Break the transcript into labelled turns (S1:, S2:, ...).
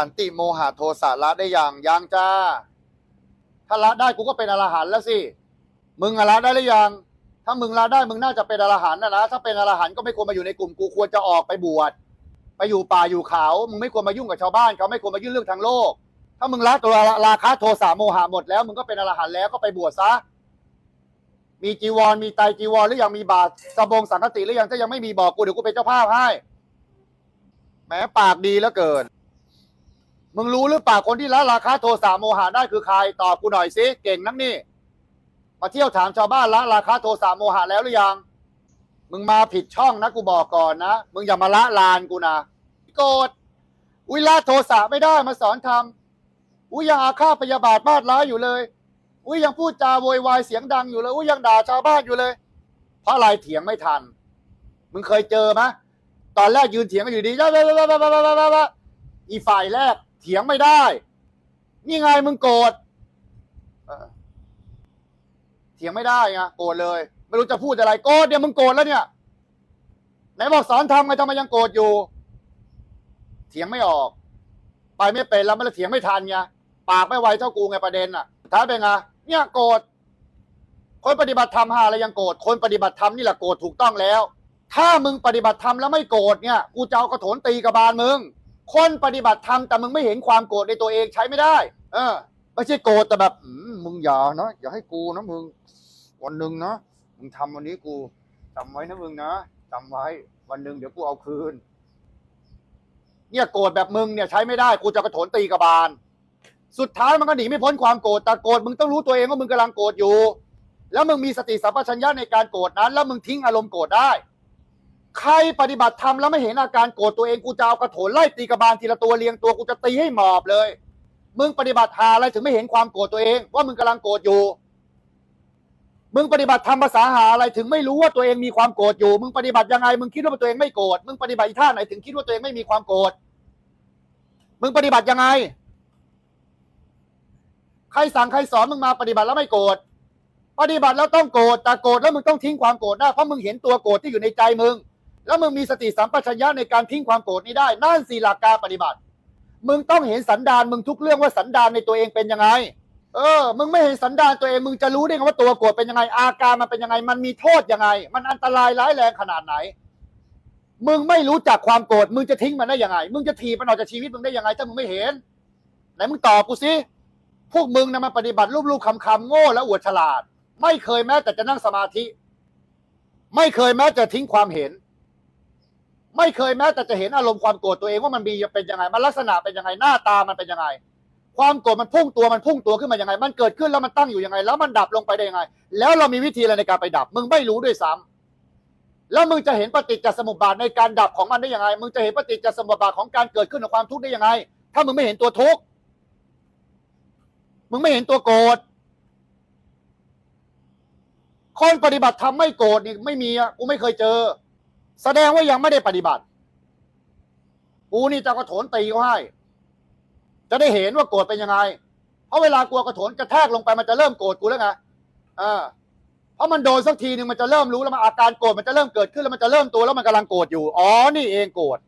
S1: สันติโมหะโทสะละได้อย่างยังจ้า ถ้าละได้กูก็เป็นอรหันต์แล้วสิ มึงอะละได้หรือยัง ถ้ามึงละได้มึงน่าจะเป็นอรหันต์นะนะ ถ้าเป็นอรหันต์ก็ไม่ควรมาอยู่ในกลุ่มกูควรจะออกไปบวช ไปอยู่ป่าอยู่เขา มึงไม่ควรมายุ่งกับชาวบ้านเขาไม่ควรมายุ่งเรื่องทางโลก ถ้ามึงละตัวราคะโทสะโมหะหมดแล้ว มึงก็เป็นอรหันต์แล้วก็ไปบวชซะ มีจีวรมีไตจีวรหรือยังมีบาตรสบงสังฆติหรือยังถ้ายังไม่มีบอกกูเดี๋ยวกูเป็นเจ้าภาพให้แหมปากดีเหลือเกิน มึงรู้หรือเปล่าคนที่ละราคาโทสะโมหะได้คือใครตอบกูหน่อยสิเก่งนักนี่ มาเที่ยวถามชาวบ้านละราคาโทสะโมหะแล้วหรือยัง มึงมาผิดช่องนะกูบอกก่อนนะ มึงอย่ามาละลานกูนะโกรธอุ้ยละโทสะไม่ได้มาสอนทำอุ้ยยังอาฆาตพยาบาทมาดร้ายอยู่เลย อุ้ยยังพูดจาโวยวายเสียงดังอยู่เลย อุ้ยยังด่าชาวบ้านอยู่เลย เพราะอะไรเถียงไม่ทัน มึงเคยเจอไหมตอนแรกยืนเถียงกันอยู่ดีอีฝ่ายแรก เถียงไม่ได้ นี่ไงมึงโกรธเถียงไม่ได้ไงโกรธเลย ไม่รู้จะพูดอะไรโกรธเดี๋ยวมึงโกรธแล้วเนี่ยไหนบอกสอนทำไงทำไมยังโกรธอยู่ เถียงไม่ออก ไปไม่เป็นแล้วมันเถียงไม่ทันไงปากไม่ไวเท่ากูไงประเด็นอะท้ายเป็นไงเนี่ยโกรธคนปฏิบัติธรรมหาอะไรยังโกรธคนปฏิบัติธรรมนี่แหละโกรธถูกต้องแล้ว ถ้ามึงปฏิบัติธรรมแล้วไม่โกรธเนี่ย กูจะเอากระโถนตีกระบาลมึง คนปฏิบัติธรรมแต่มึงไม่เห็นความโกรธในตัวเองใช้ไม่ได้ เออไม่ใช่โกรธแต่แบบมึงอย่านะอย่าให้กูนะมึงวันหนึ่งนะมึงทำวันนี้กูจำไว้นะมึงนะจำไว้ วันหนึ่งเดี๋ยวกูเอาคืน เนี่ยโกรธแบบมึงเนี่ยใช้ไม่ได้กูจะกระโถนตีกระบาล สุดท้ายมันก็หนีไม่พ้นความโกรธแต่โกรธมึงต้องรู้ตัวเองว่ามึงกำลังโกรธอยู่ แล้วมึงมีสติสัมปชัญญะในการโกรธนั้น แล้วมึงทิ้งอารมณ์โกรธได้ ใครปฏิบัติธรรมแล้วไม่เห็นอาการโกรธตัวเองกูจะเอากระโถนไล่ตีกระบาลทีละตัวเรียงตัวกูจะตีให้หมอบเลย มึงปฏิบัติหาอะไรถึงไม่เห็นความโกรธตัวเอง ว่ามึงกำลังโกรธอยู่ มึงปฏิบัติธรรมภาษาหาอะไรถึงไม่รู้ว่าตัวเองมีความโกรธอยู่ มึงปฏิบัติยังไงมึงคิดว่าตัวเองไม่โกรธมึงปฏิบัติท่าไหนถึงคิดว่าตัวเองไม่มีความโกรธมึงปฏิบัติยังไง ใครสั่งใครสอนมึงมาปฏิบัติแล้วไม่โกรธปฏิบัติแล้วต้องโกรธแต่โกรธแล้วมึงต้องทิ้งความโกรธได้เพราะมึงเห็นตัวโกรธที่อยู่ในใจมึง แล้วมึงมีสติสัมปชัญญะในการทิ้งความโกรธนี้ได้ นั่นสี่หลักการปฏิบัติ มึงต้องเห็นสันดานมึงทุกเรื่องว่าสันดานในตัวเองเป็นยังไง เออ มึงไม่เห็นสันดานตัวเอง มึงจะรู้ได้ไงว่าตัวโกรธเป็นยังไง อาการมันเป็นยังไง มันมีโทษยังไง มันอันตรายร้ายแรงขนาดไหน มึงไม่รู้จักความโกรธ มึงจะทิ้งมันได้ยังไง มึงจะถีบมันออกจากชีวิตมึงได้ยังไง ถ้ามึงไม่เห็น ไหนมึงตอบกูสิ พวกมึงนะมาปฏิบัติรูปๆคำๆโง่และอวดฉลาด ไม่เคยแม้แต่จะนั่งสมาธิ ไม่เคยแม้จะทิ้งความเห็น ไม่เคยแม้แต่จะเห็นอารมณ์ความโกรธตัวเองว่ามันมีเป็นยังไง มันลักษณะเป็นยังไงหน้าตามันเป็นยังไง ความโกรธมันพุ่งตัวมันพุ่งตัวขึ้นมายังไง มันเกิดขึ้นแล้วมันตั้งอยู่ยังไง แล้วมันดับลงไปได้ยังไง แล้วเรามีวิธีอะไรในการไปดับ มึงไม่รู้ด้วยซ้ำแล้วมึงจะเห็นปฏิจจสมุปบาทในการดับของมันได้ยังไง มึงจะเห็นปฏิจจสมุปบาทของการเกิดขึ้นของความทุกข์ได้ยังไง ถ้ามึงไม่เห็นตัวทุกข์มึงไม่เห็นตัวโกรธคนปฏิบัติทำไม่โกรธนี่ไม่มีอะกูไม่เคยเจอ แสดงว่ายังไม่ได้ปฏิบัติ กูนี่จะกระโถนตีเขาให้ จะได้เห็นว่าโกรธเป็นยังไง เพราะเวลากลัวกระโถนกระแทกลงไปมันจะเริ่มโกรธกูแล้วไงอ่าเพราะมันโดนสักทีหนึ่งมันจะเริ่มรู้แล้วมันอาการโกรธมันจะเริ่มเกิดขึ้นแล้วมันจะเริ่มตัวแล้วมันกำลังโกรธอยู่ อ๋อ นี่เองโกรธ